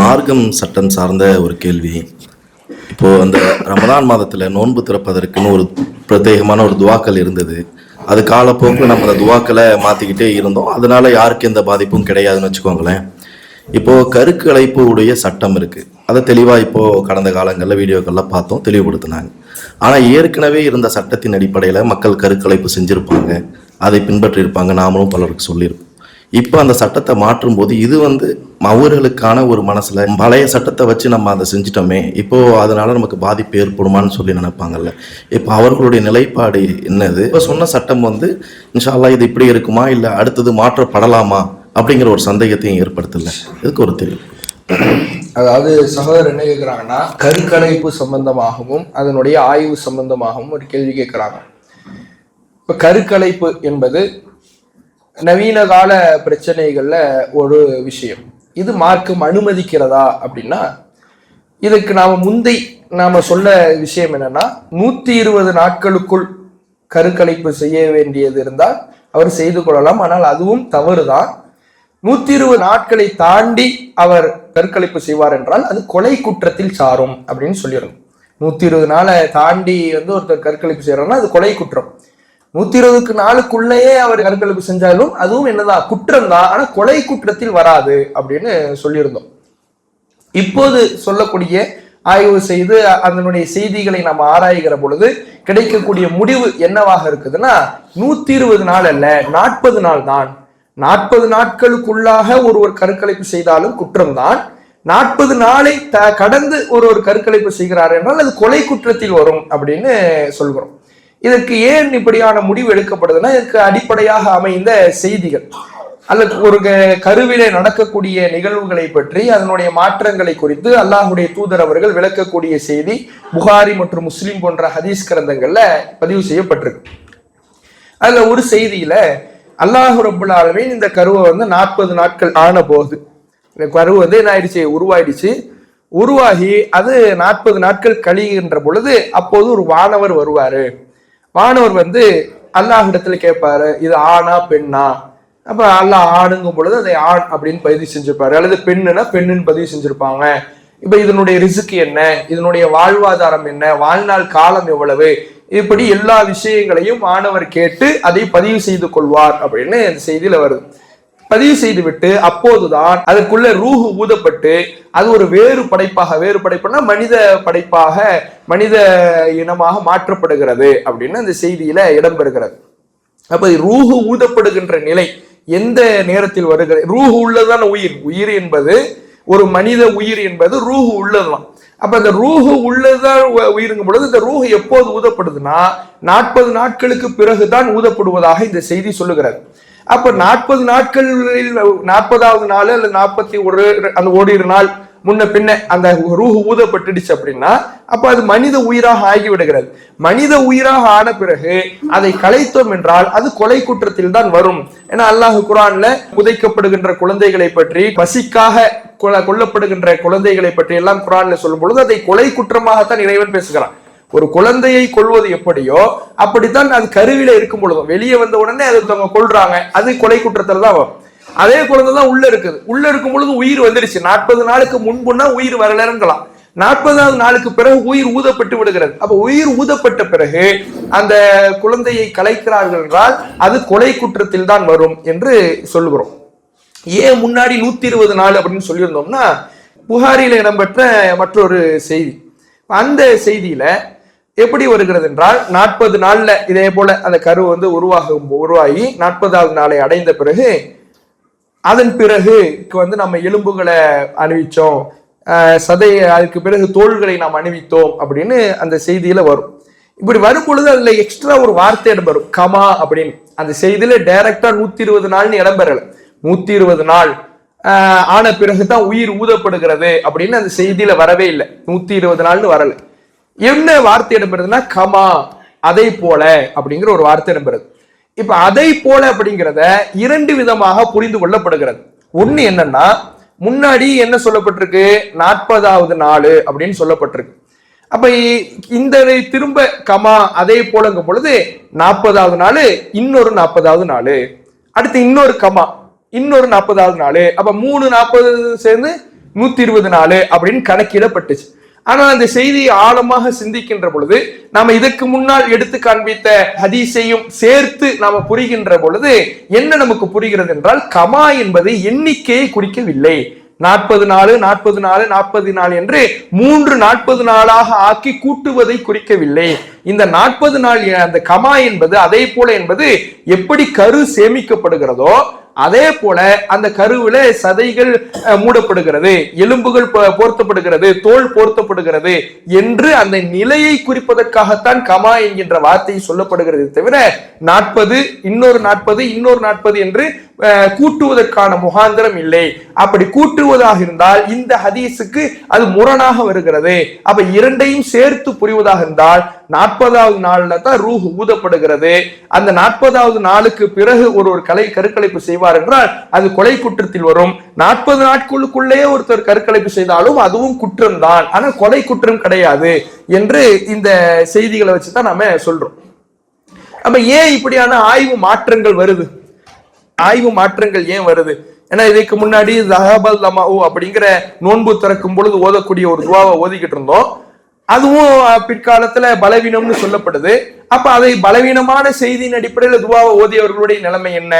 மார்க்கம் சட்டம் சார்ந்த ஒரு கேள்வி. இப்போ அந்த ரமதான் மாதத்துல நோன்பு திறப்பதற்குன்னு ஒரு பிரத்யேகமான ஒரு துவாக்கள் இருந்தது. அது காலப்போக்கில் நம்ம அந்த துவாக்களை மாத்திக்கிட்டே இருந்தோம். அதனால யாருக்கு எந்த பாதிப்பும் கிடையாதுன்னு வச்சுக்கோங்களேன். இப்போ கருக்கலைப்பு உடைய சட்டம் இருக்கு. அதை தெளிவா இப்போ கடந்த காலங்களில் வீடியோக்கள்லாம் பார்த்தோம். தெளிவுபடுத்தினாங்க. ஆனா ஏற்கனவே இருந்த சட்டத்தின் அடிப்படையில மக்கள் கருக்கலைப்பு செஞ்சிருப்பாங்க. அதை பின்பற்றி இருப்பாங்க நாமளும் பலருக்கு சொல்லியிருப்போம். இப்போ அந்த சட்டத்தை மாற்றும் போது இது வந்து அவர்களுக்கான ஒரு மனசுல பழைய சட்டத்தை வச்சு நம்ம அதை செஞ்சிட்டோமே இப்போ அதனால நமக்கு பாதிப்பு ஏற்படுமான்னு சொல்லி நினைப்பாங்கல்ல. இப்போ அவர்களுடைய நிலைப்பாடு என்னது? இப்போ சொன்ன சட்டம் வந்து இன்ஷால்லா இது இப்படி இருக்குமா? இல்லை அடுத்தது மாற்றப்படலாமா? அப்படிங்கிற ஒரு சந்தேகத்தையும் ஏற்படுத்தல. இதுக்கு ஒரு தெரியும் அதாவது சகோதரர் என்ன கேட்குறாங்கன்னா கருக்கலைப்பு சம்பந்தமாகவும் அதனுடைய ஆய்வு சம்பந்தமாகவும் ஒரு கேள்வி கேட்குறாங்க இப்போ கருக்கலைப்பு என்பது நவீன கால பிரச்சனைகள்ல ஒரு விஷயம். இது மார்க்கம் அனுமதிக்கிறதா அப்படின்னா இதுக்கு நாம முந்தை நாம சொல்ல விஷயம் என்னன்னா நூத்தி இருபது நாட்களுக்குள் கருக்கலைப்பு செய்ய வேண்டியது இருந்தால் அவர் செய்து கொள்ளலாம். ஆனால் அதுவும் தவறுதான். நூத்தி இருபது நாட்களை தாண்டி அவர் கருக்கலைப்பு செய்வார் என்றால் அது கொலை குற்றத்தில் சாரும் அப்படின்னு சொல்லிடணும். நூத்தி இருபது நாளை தாண்டி வந்து ஒருத்தர் கருக்கலைப்பு செய்கிறாருன்னா அது கொலை குற்றம். நூத்தி இருபதுக்கு நாளுக்குள்ளேயே அவர் கருக்கலைப்பு செஞ்சாலும் அதுவும் என்னதான் குற்றம் தான் ஆனா கொலை குற்றத்தில் வராது அப்படின்னு சொல்லியிருந்தோம். இப்போது சொல்லக்கூடிய ஆய்வு செய்து அதனுடைய செய்திகளை நம்ம ஆராய்கிற பொழுது கிடைக்கக்கூடிய முடிவு என்னவாக இருக்குதுன்னா நூத்தி இருபது நாள் அல்ல நாற்பது நாள் தான். நாற்பது நாட்களுக்குள்ளாக ஒருவர் கருக்கலைப்பு செய்தாலும் குற்றம்தான். நாற்பது நாளை த கடந்து ஒரு ஒரு கருக்கலைப்பு செய்கிறார் என்றால் அது கொலை குற்றத்தில் வரும் அப்படின்னு சொல்கிறோம். இதற்கு ஏன் இப்படியான முடிவு எடுக்கப்படுதுன்னா இதற்கு அடிப்படையாக அமைந்த செய்திகள். அல்லது ஒரு க- கருவிலே நடக்கக்கூடிய நிகழ்வுகளை பற்றி அதனுடைய மாற்றங்களை குறித்து அல்லாஹுடைய தூதர் அவர்கள் விளக்கக்கூடிய செய்தி புகாரி மற்றும் முஸ்லிம் போன்ற ஹதீஸ் கிரந்தங்கள்ல பதிவு செய்யப்பட்டிருக்கு. அதுல ஒரு செய்தியில அல்லாஹு ரபுல்லாலுமே இந்த கருவை வந்து நாற்பது நாட்கள் ஆன போகுது இந்த கருவு வந்து என்ன ஆயிடுச்சு? உருவாயிடுச்சு. உருவாகி அது நாற்பது நாட்கள் கழிகின்ற பொழுது அப்போது ஒரு வானவர் வருவாரு. வானவர் வந்து அல்லாஹிடத்துல கேட்பாரு இது ஆணா பெண்ணா? அப்ப அல்லாஹ் ஆணுங்கும் பொழுது அதை ஆண் அப்படின்னு பதிவு செஞ்சிருப்பாரு. அல்லது பெண்ணுனா பெண்ணுன்னு பதிவு செஞ்சிருப்பாங்க. இப்ப இதனுடைய ரிசுக்கு என்ன? இதனுடைய வாழ்வாதாரம் என்ன? வாழ்நாள் காலம் எவ்வளவு? இப்படி எல்லா விஷயங்களையும் மாணவர் கேட்டு அதை பதிவு செய்து கொள்வார் அப்படின்னு இந்த செய்தியில வருது. பதிவு செய்துவிட்டு அப்போதுதான் அதற்குள்ள ரூஹு ஊதப்பட்டு அது ஒரு வேறு படைப்பாக வேறு படைப்புனா மனித படைப்பாக மனித இனமாக மாற்றப்படுகிறது அப்படின்னு அந்த செய்தியில இடம்பெறுகிறது. அப்ப ரூஹு ஊதப்படுகின்ற நிலை எந்த நேரத்தில் வருகிறது? ரூஹு உள்ளதுதான் உயிர். உயிர் என்பது ஒரு மனித உயிர் என்பது ரூஹு உள்ளதுதான். அப்ப இந்த ரூஹு உள்ளதான் உயிருங்கும் பொழுது இந்த ரூஹு எப்போது ஊதப்படுதுன்னா நாற்பது நாட்களுக்கு பிறகுதான் ஊதப்படுவதாக இந்த செய்தி சொல்லுகிறது. அப்ப நாற்பது நாட்களில் நாற்பதாவது நாள் அல்ல நாற்பத்தி ஒரு அந்த ஓரிரு நாள் முன்ன பின்ன அந்த ரூஹு ஊதப்பட்டுடுச்சு அப்படின்னா அப்ப அது மனித உயிராக ஆகிவிடுகிறது. மனித உயிராக ஆன பிறகு அதை கலைத்தோம் என்றால் அது கொலை குற்றத்தில் தான் வரும். ஏன்னா அல்லாஹ் குரான்ல புதைக்கப்படுகின்ற குழந்தைகளை பற்றி பசிக்காக கொல்லப்படுகின்ற குழந்தைகளை பற்றி எல்லாம் குரான்ல சொல்லும் பொழுது அதை கொலை குற்றமாகத்தான் இறைவன் பேசுகிறான். ஒரு குழந்தையை கொள்வது எப்படியோ அப்படித்தான் அது கருவில இருக்கும் பொழுதும் வெளியே வந்த உடனே அது ஒருத்தவங்க கொள்றாங்க அது கொலை குற்றத்துல தான் வரும். அதே குழந்தை தான் உள்ள இருக்குது. உள்ள இருக்கும் பொழுது உயிர் வந்துருச்சு நாற்பது நாளுக்கு முன்புன்னா உயிர் வரலங்கலாம் நாற்பதாவது நாளுக்கு பிறகு உயிர் ஊதப்பட்டு விடுகிறது. அப்ப உயிர் ஊதப்பட்ட பிறகு அந்த குழந்தையை கலைக்கிறார்கள் என்றால் அது கொலை குற்றத்தில் தான் வரும் என்று சொல்லுகிறோம். ஏன் முன்னாடி நூத்தி இருபது நாள் அப்படின்னு சொல்லியிருந்தோம்னா புகாரில இடம்பெற்ற மற்றொரு செய்தி. அந்த செய்தியில எப்படி வருகிறது என்றால் நாற்பது நாள்ல இதே போல அந்த கரு வந்து உருவாகும் உருவாகி நாற்பதாவது நாளை அடைந்த பிறகு அதன் பிறகு வந்து நம்ம எலும்புகளை அணிவிச்சோம். சதையை சதை அதுக்கு பிறகு தோள்களை நாம் அணிவித்தோம் அப்படின்னு அந்த செய்தியில வரும். இப்படி வரும் பொழுது அதுல எக்ஸ்ட்ரா ஒரு வார்த்தை இடம் வரும். கமா அப்படின்னு. அந்த செய்தியில டைரக்டா நூத்தி இருபது நாள்னு இடம் பெறல. நூத்தி இருபது நாள் ஆன பிறகுதான் உயிர் ஊதப்படுகிறது அப்படின்னு அந்த செய்தியில வரவே இல்லை. நூத்தி இருபது நாள்னு வரலை. என்ன வார்த்தை இடம்பெறுதுன்னா கமா அதை போல அப்படிங்கிற ஒரு வார்த்தை இடம்பெறுது. இப்ப அதை போல அப்படிங்கிறத இரண்டு விதமாக புரிந்து கொள்ளப்படுகிறது. ஒண்ணு என்னன்னா முன்னாடி என்ன சொல்லப்பட்டிருக்கு? நாற்பதாவது நாள் அப்படின்னு சொல்லப்பட்டிருக்கு. அப்ப இந்த திரும்ப கமா அதே போலங்கும் பொழுது நாற்பதாவது நாள் இன்னொரு நாற்பதாவது நாள். அடுத்து இன்னொரு கமா இன்னொரு நாற்பதாவது நாள். அப்ப மூணு நாற்பது சேர்ந்து நூத்தி இருபது நாள் அப்படின்னு கணக்கிடப்பட்டுச்சு. ஆனால் அந்த செய்தியை ஆழமாக சிந்திக்கின்ற பொழுது நாம் இதற்கு முன்னால் எடுத்து காண்பித்த ஹதீஸையும் சேர்த்து நாம் புரிகின்ற பொழுது என்ன நமக்கு புரிகிறது என்றால் கமா என்பது எண்ணிக்கையை குறிக்கவில்லை. நாற்பது நாலு நாற்பது நாலு நாற்பது நாள் என்று மூன்று நாற்பது நாளாக ஆக்கி கூட்டுவதை குறிக்கவில்லை. இந்த நாற்பது நாள் அந்த கமா என்பது அதே போல என்பது எப்படி கரு சேமிக்கப்படுகிறதோ அதே போல அந்த கருவில சதைகள் அஹ், மூடப்படுகிறது எலும்புகள் போ- போர்த்தப்படுகிறது தோல் போர்த்தப்படுகிறது என்று அந்த நிலையை குறிப்பதற்காகத்தான் கமா என்கின்ற வார்த்தை சொல்லப்படுகிறது தவிர நாற்பது இன்னொரு நாற்பது இன்னொரு நாற்பது என்று அஹ், கூட்டுவதற்கான முகாந்திரம் இல்லை. அப்படி கூட்டுவதாக இருந்தால் இந்த ஹதீஸுக்கு அது முரணாக வருகிறது. அப்ப இரண்டையும் சேர்த்து புரிவதாக இருந்தால் நாற்பதாவது நாள்ல தான் ரூஹ் ஊதப்படுகிறது. அந்த நாற்பதாவது நாளுக்கு பிறகு ஒரு ஒரு கலை கருக்கலைப்பு செய்வார் என்றால் அது கொலை குற்றத்தில் வரும். நாற்பது நாட்களுக்குள்ளேயே ஒருத்தர் கருக்கலைப்பு செய்தாலும் அதுவும் குற்றம் தான் ஆனா கொலை குற்றம் கிடையாது என்று இந்த செய்திகளை வச்சுதான் நாம சொல்றோம். அப்ப ஏன் இப்படியான ஆய்வு மாற்றங்கள் வருது? ஆய்வு மாற்றங்கள் ஏன் வருது? ஏன்னா இதுக்கு முன்னாடி ஜஹபல் லமாவு அப்படிங்கிற நோன்பு திறக்கும் பொழுது ஓதக்கூடிய ஒரு துவாவை ஓதிக்கிட்டு இருந்தோம். அதுவும் பிற்காலத்துல பலவீனம்னு சொல்லப்படுது. அப்ப அதை பலவீனமான செய்தியின் அடிப்படையில் துவாவை ஓதியவர்களுடைய நிலைமை என்ன?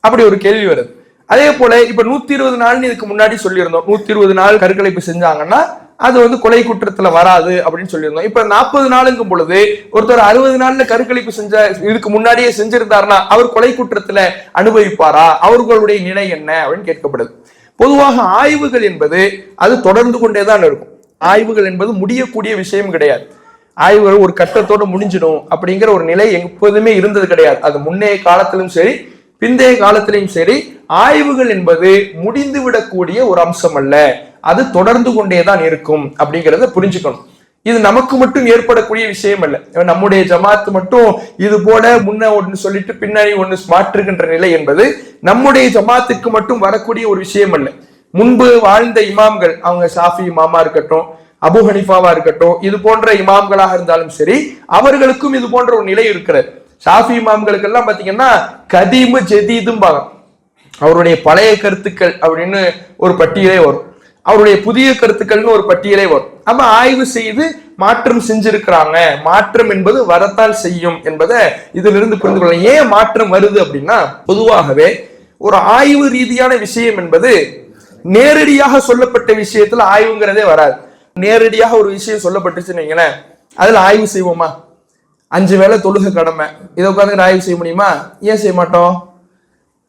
அப்படி ஒரு கேள்வி வருது. அதே போல இப்ப நூத்தி இருபது நாள்னு இதுக்கு முன்னாடி சொல்லியிருந்தோம். நூத்தி இருபது நாள் கருக்கலைப்பு செஞ்சாங்கன்னா அது வந்து கொலை குற்றத்துல வராது அப்படின்னு சொல்லியிருந்தோம். இப்ப நாற்பது நாளுங்கும் பொழுது ஒருத்தர் அறுபது நாள்ல கருக்கலைப்பு செஞ்ச இதுக்கு முன்னாடியே செஞ்சிருந்தாருன்னா அவர் கொலை குற்றத்துல அனுபவிப்பாரா? அவர்களுடைய நிலை என்ன? அப்படின்னு கேட்கப்படுது. பொதுவாக ஆய்வுகள் என்பது அது தொடர்ந்து கொண்டே தான் இருக்கும். ஆய்வுகள் என்பது முடியக்கூடிய விஷயம் கிடையாது. ஆய்வுகள் ஒரு கட்டத்தோடு முடிஞ்சிடும் அப்படிங்கிற ஒரு நிலை எப்போதுமே இருந்தது கிடையாது. அது முன்னைய காலத்திலும் சரி பிந்தைய காலத்திலையும் சரி ஆய்வுகள் என்பது முடிந்து விடக்கூடிய ஒரு அம்சம் அல்ல. அது தொடர்ந்து கொண்டே தான் இருக்கும் அப்படிங்கிறத புரிஞ்சுக்கணும். இது நமக்கு மட்டும் ஏற்படக்கூடிய விஷயம் அல்ல. நம்முடைய ஜமாத்து மட்டும் இது போல முன்ன ஒன்று சொல்லிட்டு பின்னாடி ஒன்று மாற்றுகின்ற நிலை என்பது நம்முடைய ஜமாத்துக்கு மட்டும் வரக்கூடிய ஒரு விஷயம் அல்ல. முன்பு வாழ்ந்த இமாம்கள் அவங்க ஷாஃபி இமாமா இருக்கட்டும் அபு ஹனிஃபாவா இருக்கட்டும் இது போன்ற இமாம்களாக இருந்தாலும் சரி அவர்களுக்கும் இது போன்ற ஒரு நிலை இருக்கிறது. ஷாஃபி இமாம்களுக்கு எல்லாம் பாத்தீங்கன்னா கதீமு ஜெதீதும்பாங்க அவருடைய பழைய கருத்துக்கள் அப்படின்னு ஒரு பட்டியலே வரும். அவருடைய புதிய கருத்துக்கள்னு ஒரு பட்டியலே வரும். அப்ப ஆய்வு செய்து மாற்றம் செஞ்சிருக்கிறாங்க. மாற்றம் என்பது வரத்தால் செய்யும் என்பதை இதுல இருந்து புரிந்து கொள்ளலாம். ஏன் மாற்றம் வருது அப்படின்னா பொதுவாகவே ஒரு ஆய்வு ரீதியான விஷயம் என்பது நேரடியாக சொல்லப்பட்ட விஷயத்துல ஆய்வுங்கிறதே வராது. நேரடியாக ஒரு விஷயம் சொல்லப்பட்டுச்சுன்னு வைங்களேன் அதுல ஆய்வு செய்வோமா? அஞ்சு வேளை தொழுக கடமை. இதை உட்காந்து ஆய்வு செய்ய முடியுமா? ஏன் செய்ய மாட்டோம்?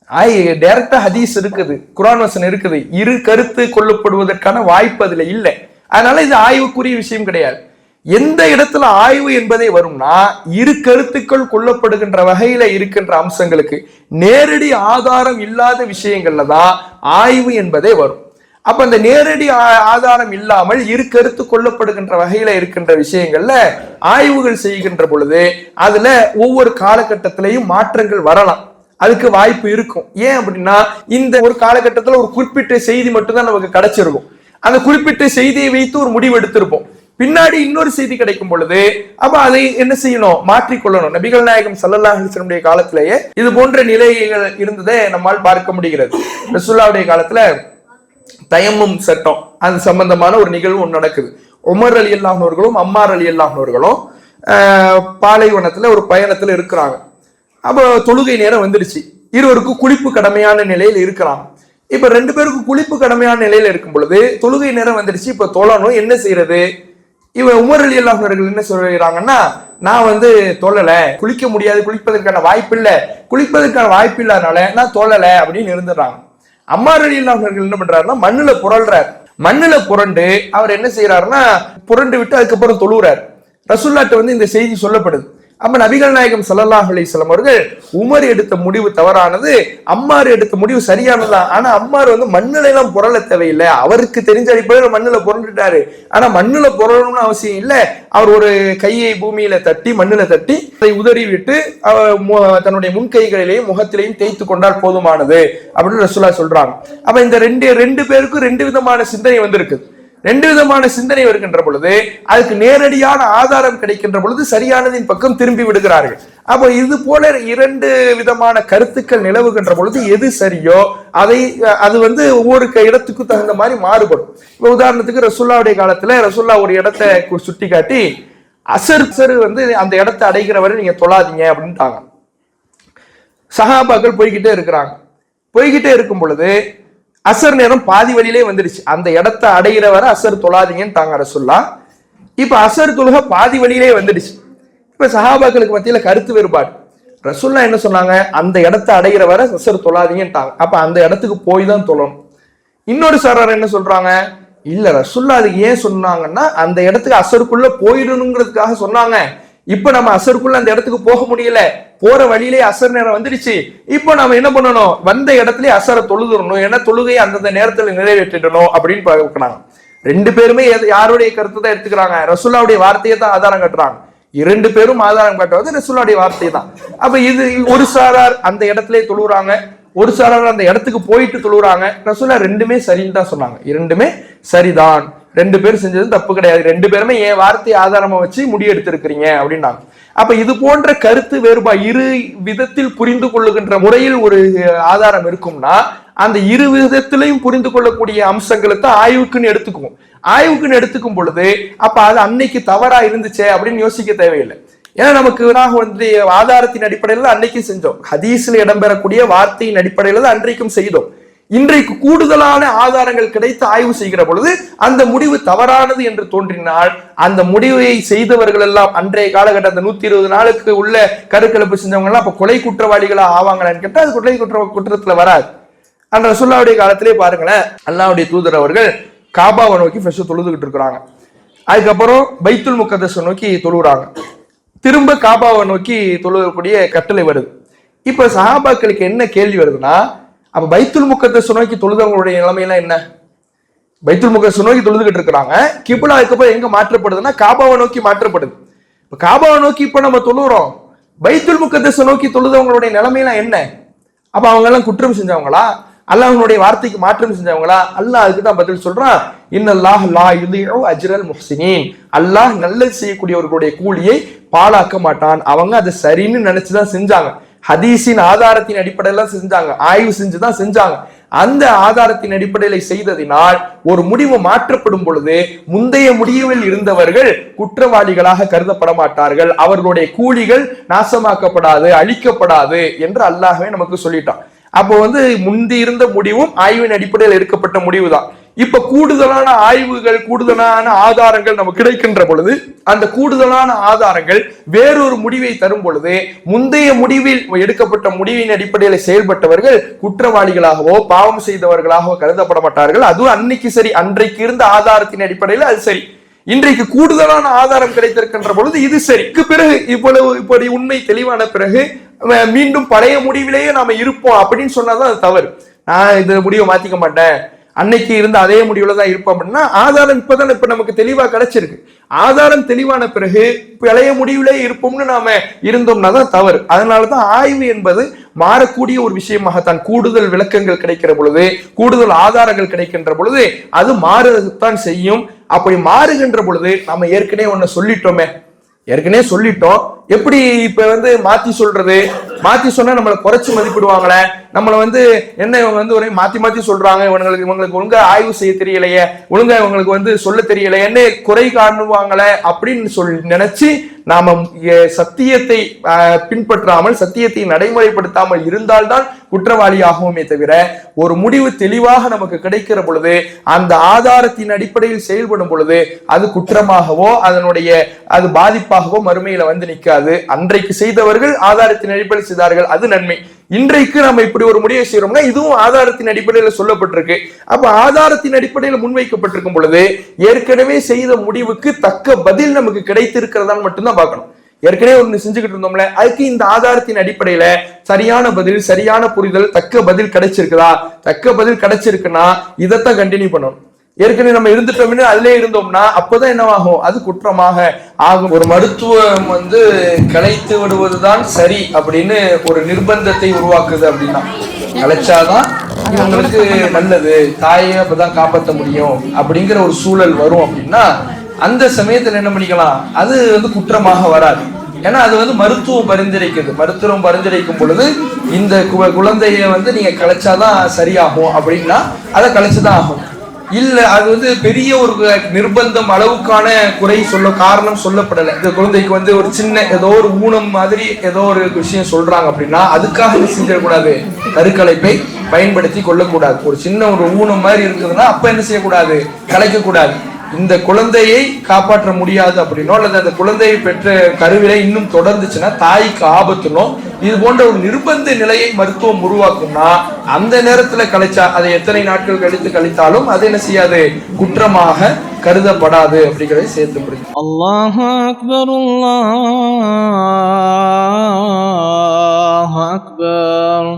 ஆய் டைரக்டா ஹதீஸ் இருக்குது குரான் வசனம் இருக்குது. இரு கருத்து கொள்ளப்படுவதற்கான வாய்ப்பு அதுல இல்லை. அதனால இது ஆய்வுக்குரிய விஷயம் கிடையாது. எந்த இடத்துல ஆய்வு என்பதே வரும்னா இரு கருத்துக்கள் கொல்லப்படுகின்ற வகையில இருக்கின்ற அம்சங்களுக்கு நேரடி ஆதாரம் இல்லாத விஷயங்கள்ல தான் ஆய்வு என்பதே வரும். அப்ப அந்த நேரடி ஆ- ஆதாரம் இல்லாமல் இரு கருத்து கொள்ளப்படுகின்ற வகையில இருக்கின்ற விஷயங்கள்ல ஆய்வுகள் செய்கின்ற பொழுது அதுல ஒவ்வொரு காலகட்டத்திலையும் மாற்றங்கள் வரலாம். அதுக்கு வாய்ப்பு இருக்கும். ஏன் அப்படின்னா இந்த ஒரு காலகட்டத்துல ஒரு குறிப்பிட்ட செய்தி மட்டும்தான் நமக்கு கிடைச்சிருக்கும். அந்த குறிப்பிட்ட செய்தியை வைத்து ஒரு முடிவு எடுத்திருப்போம். பின்னாடி இன்னொரு செய்தி கிடைக்கும் பொழுது அப்ப அதை என்ன செய்யணும்? மாற்றிக்கொள்ளணும். நபிகள் நாயகம் ஸல்லல்லாஹு காலத்திலேயே இது போன்ற நிலைகள் இருந்ததை நம்மால் பார்க்க முடிகிறது. ரசுல்லாவுடைய காலத்துல தயமும் சட்டம் அது சம்பந்தமான ஒரு நிகழ்வு ஒன்று நடக்குது. உமர் அலி அல்லாஹர்களும் அம்மார் அலி அல்லாஹர்களும் பாலைவனத்துல ஒரு பயணத்துல இருக்கிறாங்க. அப்போ தொழுகை நேரம் வந்துடுச்சு. இருவருக்கும் குளிப்பு கடமையான நிலையில் இருக்கிறாங்க இப்ப ரெண்டு பேருக்கும் குளிப்பு கடமையான நிலையில இருக்கும் பொழுது தொழுகை நேரம் வந்துடுச்சு. இப்ப தொழணும். என்ன செய்யறது? இவன் உமர் அலி அல்லாஹர்கள் என்ன சொல்றாங்கன்னா நான் வந்து தொழல குளிக்க முடியாது குளிப்பதற்கான வாய்ப்பு இல்லை குளிப்பதற்கான வாய்ப்பு இல்லாதனால நான் தொழல அப்படின்னு இருந்துடுறாங்க அம்மார் அலி அல்லாஹர்கள் என்ன பண்றாருன்னா மண்ணுல புரள்றார். மண்ணுல புரண்டு அவர் என்ன செய்யறாருன்னா புரண்டு விட்டு அதுக்கப்புறம் தொழுகிறார் ரசுல்லாட்ட வந்து இந்த செய்தி சொல்லப்படுது. அப்ப நபிகள் நாயகம் ஸல்லல்லாஹு அலைஹி வஸல்லம் அவர்கள் உமர் எடுத்த முடிவு தவறானது அம்மார் எடுத்த முடிவு சரியானதுதான் ஆனா அம்மார் வந்து மண்ணுல எல்லாம் புரள தேவையில்லை. அவருக்கு தெரிஞ்ச அடிப்படையில் மண்ணுல புரண்டுட்டாரு ஆனா மண்ணுல புரளணும்னு அவசியம் இல்லை. அவர் ஒரு கையை பூமியில தட்டி மண்ணுல தட்டி அதை உதறி விட்டு அவர் தன்னுடைய முன்கைகளிலேயும் முகத்திலையும் தேய்த்து கொண்டால் போதுமானது அப்படின்னு ரசூலா சொல்றாங்க. அப்ப இந்த ரெண்டு ரெண்டு பேருக்கும் ரெண்டு விதமான சிந்தனை வந்திருக்கு. ரெண்டு விதமான சிந்தனை வருகின்ற பொழுது அதுக்கு நேரடியான ஆதாரம் கிடைக்கின்ற பொழுது சரியானதின் பக்கம் திரும்பி விடுகிறார்கள். அப்போ இது போல இரண்டு விதமான கருத்துக்கள் நிலவுகின்ற பொழுது எது சரியோ அதை அது வந்து ஒவ்வொரு க- இடத்துக்கும் தகுந்த மாதிரி மாறுபடும். இப்போ உதாரணத்துக்கு ரசுல்லாவுடைய காலத்துல ரசுல்லா ஒரு இடத்தை சுட்டி காட்டி அசர் சரு வந்து அந்த இடத்தை அடைகிற வரை நீங்க தொழாதீங்க அப்படின்ட்டாங்க. சஹாபாக்கள் போய்கிட்டே இருக்கிறாங்க. போய்கிட்டே இருக்கும் பொழுது அசர் நேரம் பாதி வழியிலே வந்துடுச்சு. அந்த இடத்த அடையிற வர அசர் தொழாதீங்கன்னு தாங்க ரசுல்லா. இப்போ அசர் தொழுக பாதி வழியிலே வந்துடுச்சு. இப்போ சஹாபாக்களுக்கு மத்தியில் கருத்து வேறுபாடு. ரசுல்லா என்ன சொன்னாங்க? அந்த இடத்த அடையிற வர அசர் தொழாதீங்கன்ட்டாங்க அப்போ அந்த இடத்துக்கு போய் தான் தொழணும். இன்னொரு சாரார் என்ன சொல்றாங்க? இல்ல ரசுல்லா அது ஏன் சொன்னாங்கன்னா அந்த இடத்துக்கு அசருக்குள்ள போயிடணுங்கிறதுக்காக சொன்னாங்க. இப்ப நம்ம அசருக்குள்ள அந்த இடத்துக்கு போக முடியல. போற வழியிலே அசர் நேரம் வந்துடுச்சு. இப்போ நம்ம என்ன பண்ணணும்? வந்த இடத்துல அசரை தொழுதுறணும் ஏன்னா தொழுகையை அந்தந்த நேரத்தில் நிறைவேற்றிடணும் அப்படின்னு பார்க்கறாங்க ரெண்டு பேருமே எது- யாருடைய கருத்தை தான் எடுத்துக்கிறாங்க? ரசுல்லாவுடைய வார்த்தையை தான் ஆதாரம் கட்டுறாங்க. இரண்டு பேரும் ஆதாரம் காட்டுவது ரசுல்லாவுடைய வார்த்தை தான். அப்ப இது ஒரு சாரார் அந்த இடத்துல தொழுறாங்க. ஒரு சாரார் அந்த இடத்துக்கு போயிட்டு தொழுறாங்க. ரசுல்லா ரெண்டுமே சரின்னு தான் சொன்னாங்க. இரண்டுமே சரிதான். ரெண்டு பேரும் செஞ்சது தப்பு கிடையாது. ரெண்டு பேருமே என் வார்த்தையை ஆதாரமா வச்சு முடிவெடுத்திருக்கிறீங்க அப்படின்னாங்க. அப்ப இது போன்ற கருத்து வேறுபா இரு விதத்தில் புரிந்து கொள்ளுகின்ற முறையில் ஒரு ஆதாரம் இருக்கும்னா அந்த இரு விதத்திலையும் புரிந்து கொள்ளக்கூடிய அம்சங்களை தான் ஆய்வுக்குன்னு எடுத்துக்குவோம். ஆய்வுக்குன்னு எடுத்துக்கும் பொழுது அப்ப அது அன்னைக்கு தவறா இருந்துச்சே அப்படின்னு யோசிக்க தேவையில்லை. ஏன்னா நமக்கு நாங்கள் வந்து ஆதாரத்தின் அடிப்படையில் தான் அன்னைக்கும் செஞ்சோம். ஹதீஸ்ல இடம்பெறக்கூடிய வார்த்தையின் அடிப்படையில் தான் அன்றைக்கும் செய்தோம். இன்றைக்கு கூடுதலான ஆதாரங்கள் கிடைத்து ஆய்வு செய்கிற பொழுது அந்த முடிவு தவறானது என்று தோன்றினால் அந்த முடிவை செய்தவர்கள் எல்லாம் அன்றைய காலகட்டம் அந்த நூத்தி இருபது நாளுக்கு உள்ள கருக்கலப்பு செஞ்சவங்க எல்லாம் அப்ப கொலை குற்றவாளிகளா ஆவாங்களான்னு கேட்டால் அது கொலை குற்ற குற்றத்துல வராது. அந்த ரசுல்லாவுடைய காலத்திலே பாருங்களேன் அல்லாவுடைய தூதர் அவர்கள் காபாவை நோக்கி ஃபர்ஸ்ட் தொழுதுகிட்டு இருக்கிறாங்க. அதுக்கப்புறம் பைத்துல் முக்கதஸை நோக்கி தொழுகிறாங்க திரும்ப காபாவை நோக்கி தொழுகக்கூடிய கட்டளை வருது. இப்ப சஹாபாக்களுக்கு என்ன கேள்வி வருதுன்னா அப்ப பைத்துல் முக்கத்தை நோக்கி தொழுதவங்களுடைய நிலைமையெல்லாம் என்ன? பைத்துல் முகஸ் நோக்கி தொழுதுகிட்டு இருக்கிறாங்க. கிபிலா அதுக்கப்புறம் எங்க மாற்றப்படுதுன்னா காபாவை நோக்கி மாற்றப்படுது. இப்ப காபாவை நோக்கி இப்ப நம்ம தொழுகிறோம் பைத்துல் முக்கத்தை நோக்கி தொழுதவங்களுடைய நிலைமையெல்லாம் என்ன? அப்ப அவங்க எல்லாம் குற்றம் செஞ்சவங்களா? அல்லாஹ்வுடைய வார்த்தைக்கு மாற்றம் செஞ்சவங்களா? அல்லாஹ் அதுக்கு தான் பதில் சொல்றான். இன்னல்லாஹ் லா யுதிஉ அஜ்ரல் முஹ்சினின். அல்லாஹ் நல்லது செய்யக்கூடியவர்களுடைய கூலியை பாழாக்க மாட்டான். அவங்க அதை சரின்னு நினைச்சுதான் செஞ்சாங்க. ஹதீஸின் ஆதாரத்தின் அடிப்படையில் செஞ்சாங்க. ஆய்வு செஞ்சு தான் செஞ்சாங்க. அந்த ஆதாரத்தின் அடிப்படையில் செய்ததினால் ஒரு முடிவு மாற்றப்படும் பொழுது முந்தைய முடிவில் இருந்தவர்கள் குற்றவாளிகளாக கருதப்பட மாட்டார்கள். அவர்களுடைய கூலிகள் நாசமாக்கப்படாது அழிக்கப்படாது என்று அல்லாஹவே நமக்கு சொல்லிட்டான். அப்போ வந்து முந்தி இருந்த முடிவும் ஆய்வின் அடிப்படையில் எடுக்கப்பட்ட முடிவு தான் இப்ப கூடுதலான ஆய்வுகள் கூடுதலான ஆதாரங்கள் நமக்கு கிடைக்கின்ற பொழுது அந்த கூடுதலான ஆதாரங்கள் வேறொரு முடிவை தரும் பொழுது முந்தைய முடிவில் எடுக்கப்பட்ட முடிவின் அடிப்படையில் செயல்பட்டவர்கள் குற்றவாளிகளாகவோ பாவம் செய்தவர்களாகவோ கருதப்பட மாட்டார்கள். அதுவும் அன்னைக்கு சரி அன்றைக்கு இருந்த ஆதாரத்தின் அடிப்படையில் அது சரி. இன்றைக்கு கூடுதலான ஆதாரம் கிடைத்திருக்கின்ற பொழுது இது சரிக்கு பிறகு இவ்வளவு இப்படி உண்மை தெளிவான பிறகு மீண்டும் பழைய முடிவிலேயே நாம இருப்போம் அப்படின்னு சொன்னாதான் அது தவறு. நான் இந்த முடிவை மாத்திக்க மாட்டேன். அன்னைக்கு இருந்த அதே முடிவில் தான் இருப்போம் அப்படின்னா ஆதாரம் இப்போதான் இப்போ நமக்கு தெளிவாக கிடைச்சிருக்கு. ஆதாரம் தெளிவான பிறகு பழைய முடிவிலே இருப்போம்னு நாம இருந்தோம்னா தான் தவறு. அதனாலதான் ஆய்வு என்பது மாறக்கூடிய ஒரு விஷயமாகத்தான் கூடுதல் விளக்கங்கள் கிடைக்கிற பொழுது கூடுதல் ஆதாரங்கள் கிடைக்கின்ற பொழுது அது மாறுதான் செய்யும். அப்படி மாறுகின்ற பொழுது நம்ம ஏற்கனவே ஒன்று சொல்லிட்டோமே. ஏற்கனவே சொல்லிட்டோம். எப்படி இப்ப வந்து மாத்தி சொல்றது? மாத்தி சொன்னா நம்மளை குறைச்சு மதிப்பிடுவாங்களே? நம்மளை வந்து என்ன இவங்க வந்து ஒரே மாத்தி மாத்தி சொல்றாங்க? இவங்களுக்கு இவங்களுக்கு ஒழுங்கா ஆய்வு செய்ய தெரியலையே. ஒழுங்கா இவங்களுக்கு வந்து சொல்ல தெரியல என்ன குறை காணுவாங்களே அப்படின்னு சொல்லி நினைச்சு நாம சத்தியத்தை பின்பற்றாமல் சத்தியத்தை நடைமுறைப்படுத்தாமல் இருந்தால்தான் குற்றவாளியாகுமே தவிர ஒரு முடிவு தெளிவாக நமக்கு கிடைக்கிற பொழுது அந்த ஆதாரத்தின் அடிப்படையில் செயல்படும் பொழுது அது குற்றமாகவோ அதனுடைய அது பாதிப்பாகவோ மறுமையில வந்து இருக்காது. அன்றைக்கு செய்தவர்கள் ஆதாரத்தின் அடிப்படையில் செய்தார்கள். அது நன்மை. இன்றைக்கு நம்ம இப்படி ஒரு முடிவை செய்யறோம்னா இதுவும் ஆதாரத்தின் அடிப்படையில் சொல்லப்பட்டிருக்கு. அப்ப ஆதாரத்தின் அடிப்படையில் முன்வைக்கப்பட்டிருக்கும் பொழுது ஏற்கனவே செய்த முடிவுக்கு தக்க பதில் நமக்கு கிடைத்திருக்கிறதான்னு மட்டும்தான் பார்க்கணும். ஏற்கனவே ஒண்ணு செஞ்சுக்கிட்டு இருந்தோம்ல அதுக்கு இந்த ஆதாரத்தின் அடிப்படையில சரியான பதில் சரியான புரிதல் தக்க பதில் கிடைச்சிருக்குதா? தக்க பதில் கிடைச்சிருக்குன்னா இதைத்தான் கண்டினியூ பண்ணணும். ஏற்கனவே நம்ம இருந்துட்டோம்னு அதுலேயே இருந்தோம்னா அப்போதான் என்னவாகும்? அது குற்றமாக ஆகும். ஒரு மருத்துவம் வந்து கலைத்து விடுவதுதான் சரி அப்படின்னு ஒரு நிர்பந்தத்தை உருவாக்குது அப்படின்னா. கலைச்சாதான் இவங்களுக்கு நல்லது. தாயை அப்பதான் காப்பாற்ற முடியும் அப்படிங்கிற ஒரு சூழல் வரும் அப்படின்னா அந்த சமயத்துல என்ன பண்ணிக்கலாம்? அது வந்து குற்றமாக வராது. ஏன்னா அது வந்து மருத்துவம் பரிந்துரைக்குது. மருத்துவம் பரிந்துரைக்கும் பொழுது இந்த கு- குழந்தைய வந்து நீங்க கலைச்சாதான் சரியாகும் அப்படின்னா அதை கலைச்சுதான் ஆகும் இல்ல அது வந்து பெரிய ஒரு நிர்பந்தம் அளவுக்கான குறை சொல்ல காரணம் சொல்லப்படலை. இந்த குழந்தைக்கு வந்து ஒரு சின்ன ஏதோ ஒரு ஊனம் மாதிரி ஏதோ ஒரு விஷயம் சொல்றாங்க அப்படின்னா அதுக்காக என்ன செஞ்சிடக்கூடாது கருக்கலைப்பை பயன்படுத்தி கொள்ளக்கூடாது. ஒரு சின்ன ஒரு ஊனம் மாதிரி இருக்குதுன்னா அப்ப என்ன செய்யக்கூடாது? கலைக்க கூடாது இந்த குழந்தையை காப்பாற்ற முடியாது அப்படின்னோ அல்லது அந்த குழந்தையை பெற்ற கருவிலை இன்னும் தொடர்ந்துச்சுன்னா தாய்க்கு ஆபத்துனோ இது போன்ற ஒரு நிர்பந்த நிலையை மருத்துவம் உருவாக்கும்னா அந்த நேரத்தில் கழிச்சா அதை எத்தனை நாட்கள் கழித்து கழித்தாலும் அது என்ன செய்யாது? குற்றமாக கருதப்படாது அப்படிங்கிறத சேர்த்து முடியும் அல்லாஹ் அல்லாஹ் அக்பர்.